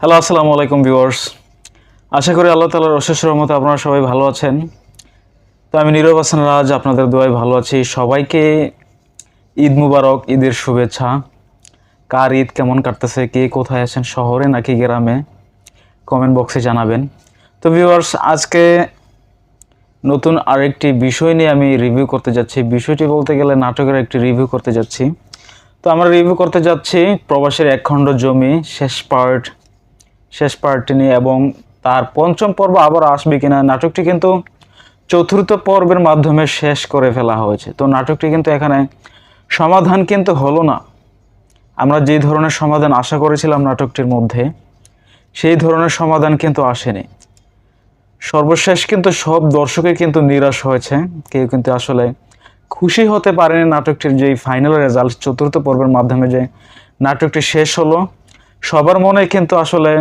Hello, আসসালামু আলাইকুম viewers. আশা করি আল্লাহ তালার অশেষ রহমতে আপনারা সবাই ভালো আছেন। তো আমি নীরব হাসান রাজ, আপনাদের দোয়ায় ভালো আছি। সবাইকে ঈদ মুবারক, ঈদের শুভেচ্ছা। কার ঈদ কেমন কাটতেছে, কে কোথায় আছেন, শহরে নাকি গ্রামে? কমেন্ট বক্সে জানাবেন। তো ভিউয়ার্স, আজকে নতুন আরেকটি বিষয় নিয়ে আমি রিভিউ করতে যাচ্ছি। বিষয়টি বলতে গেলে নাটকের একটি রিভিউ করতে যাচ্ছি। তো আমরা রিভিউ করতে যাচ্ছি প্রবাসের একখণ্ড জমি, শেষ পার্ট শেষ নিয়ে এবং তার পঞ্চম পর্ব আবার আসবে কিনা নাটকটি কিন্তু চতুর্থ পর্বের মাধ্যমে শেষ করে ফেলা হয়েছে। তো নাটকটি কিন্তু এখানে সমাধান কিন্তু হলো না। আমরা যে ধরনের সমাধান আশা করেছিলাম নাটকটির মধ্যে, সেই ধরনের সমাধান কিন্তু আসেনি। সর্বশেষ কিন্তু সব দর্শকের কিন্তু নিরাশ হয়েছে। কেউ কিন্তু আসলে খুশি হতে পারেনি নাটকটির যে ফাইনাল রেজাল্ট চতুর্থ পর্বের মাধ্যমে যে নাটকটি শেষ হলো। সবার মনে কিন্তু আসলে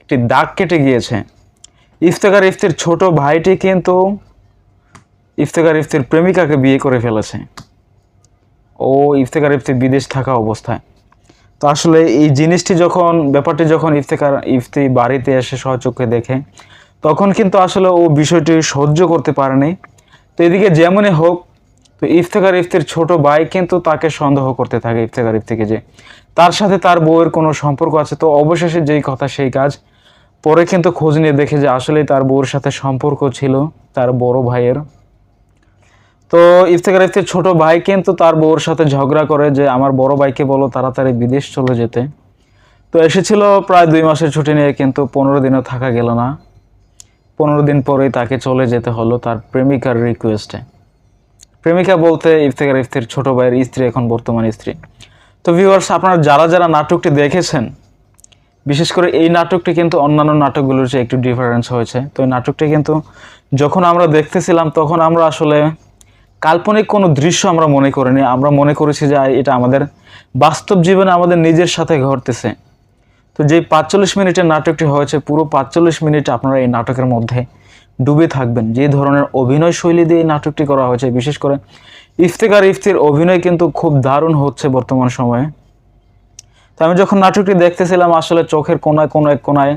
একটি দাগ কেটে গিয়েছে। ইফতেখার ইফতির ছোট ভাইটি কিন্তু ইফতেখার ইফতির প্রেমিকাকে বিয়ে করে ফেলেছে। ও ইফতেখার ইফতি বিদেশ থাকা অবস্থায়। তো আসলে এই জিনিসটি যখন, ব্যাপারটি যখন ইফতেখার ইফতি বাড়িতে এসে সহচক্ষে দেখে, তখন কিন্তু আসলে ও বিষয়টি সহ্য করতে পারেনি। তো এদিকে যেমনই হোক, তো ইফতেখার ইফতির ছোট ভাই কিন্তু তাকে সন্দেহ করতে থাকে ইফতেখার ইফতিকে যে তার সাথে তার বউয়ের কোনো সম্পর্ক আছে, তো অবশেষে যেই কথা সেই কাজ। পরে কিন্তু খোঁজ নিয়ে দেখে যে আসলেই তার বউর সাথে সম্পর্ক ছিল তার বড় ভাইয়ের। তো ইফতেখার ইফতির ছোট ভাই কিন্তু তার বউর সাথে ঝগড়া করে যে, আমার বড় ভাইকে বলো তাড়াতাড়ি বিদেশ চলে যেতে। তো এসেছিল প্রায় দুই মাসের ছুটি নিয়ে কিন্তু পনেরো দিনও থাকা গেল না। পনেরো দিন পরেই তাকে চলে যেতে হলো তার প্রেমিকার রিকোয়েস্টে প্রেমিকা বলতে ইফতেখার ইফতির ছোট ভাইয়ের স্ত্রী, এখন বর্তমান স্ত্রী। তো ভিউয়ার্স আপনারা যারা যারা নাটকটি দেখেছেন, বিশেষ করে এই নাটকটি কিন্তু অন্যান্য নাটকগুলোর চেয়ে একটু ডিফারেন্স হয়েছে। তো এই নাটকটি কিন্তু যখন আমরা দেখতেছিলাম, তখন আমরা আসলে কাল্পনিক কোনো দৃশ্য আমরা মনে করিনি। আমরা মনে করেছি যে এটা আমাদের বাস্তব জীবনে আমাদের নিজের সাথে ঘটতেছে। তো যেই পাঁচচল্লিশ মিনিটের নাটকটি হয়েছে, পুরো পাঁচচল্লিশ মিনিট আপনারা এই নাটকের মধ্যে ডুবে থাকবেন। যে ধরনের অভিনয় শৈলী দিয়ে নাটকটি করা হয়েছে, বিশেষ করে ইফতেকার ইফতির অভিনয় কিন্তু খুব দারুণ হচ্ছে বর্তমান সময়ে। তো আমি যখন নাটকটি দেখতেছিলাম, আসলে চোখের কোনায় কোনায় কোনায়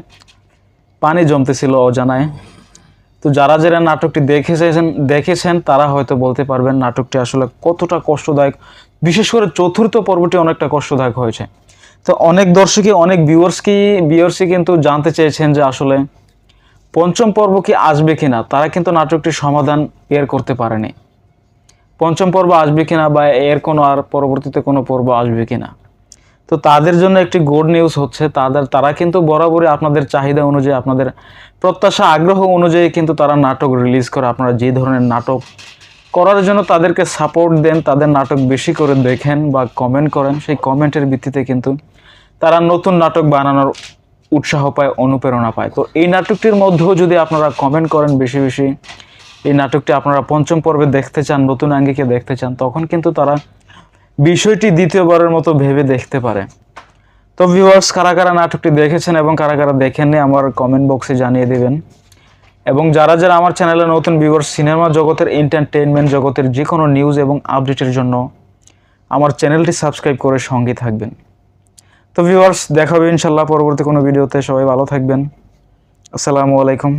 পানি জমতেছিল অজানায়। তো যারা যারা নাটকটি দেখেছেন দেখেছেন, তারা হয়তো বলতে পারবেন নাটকটি আসলে কতটা কষ্টদায়ক। বিশেষ করে চতুর্থ পর্বটি অনেকটা কষ্টদায়ক হয়েছে। তো অনেক দর্শকই, অনেক ভিউয়ার্সকে ভিউয়ার্সই কিন্তু জানতে চেয়েছেন যে আসলে পঞ্চম পর্ব কি আসবে কিনা, তারা কিন্তু নাটকটির সমাধান এর করতে পারেনি। পঞ্চম পর্ব আসবে কিনা বা এর কোনো আর পরবর্তীতে কোনো পর্ব আসবে কিনা। তো তাদের জন্য একটি গুড নিউজ হচ্ছে, তাদের, তারা কিন্তু বরাবরই আপনাদের চাহিদা অনুযায়ী, আপনাদের প্রত্যাশা, আগ্রহ অনুযায়ী কিন্তু তারা নাটক রিলিজ করে, আপনারা যে ধরনের নাটক করার জন্য তাদেরকে সাপোর্ট দেন, তাদের নাটক বেশি করে দেখেন বা কমেন্ট করেন, সেই কমেন্টের ভিত্তিতে কিন্তু তারা নতুন নাটক বানানোর উৎসাহ পায়, অনুপ্রেরণা পায়। তো এই নাটকটির মধ্যেও যদি আপনারা কমেন্ট করেন বেশি বেশি, এই নাটকটি আপনারা পঞ্চম পর্বে দেখতে চান, নতুন আঙ্গিকে দেখতে চান, তখন কিন্তু তারা বিষয়টি দ্বিতীয়বারের মতো ভেবে দেখতে পারে। তো ভিউয়ার্স কারা কারা নাটকটি দেখেছেন এবং কারা কারা দেখেননি, আমার কমেন্ট বক্সে জানিয়ে দেবেন। এবং যারা যারা আমার চ্যানেলে নতুন ভিউয়ার্স সিনেমা জগতের এন্টারটেইনমেন্ট জগতের যে কোনো নিউজ এবং আপডেটের জন্য আমার চ্যানেলটি সাবস্ক্রাইব করে সঙ্গে থাকবেন। তো ভিউয়ার্স দেখাবে ইনশাল্লাহ পরবর্তী কোনো ভিডিওতে সবাই ভালো থাকবেন। আসসালামু আলাইকুম।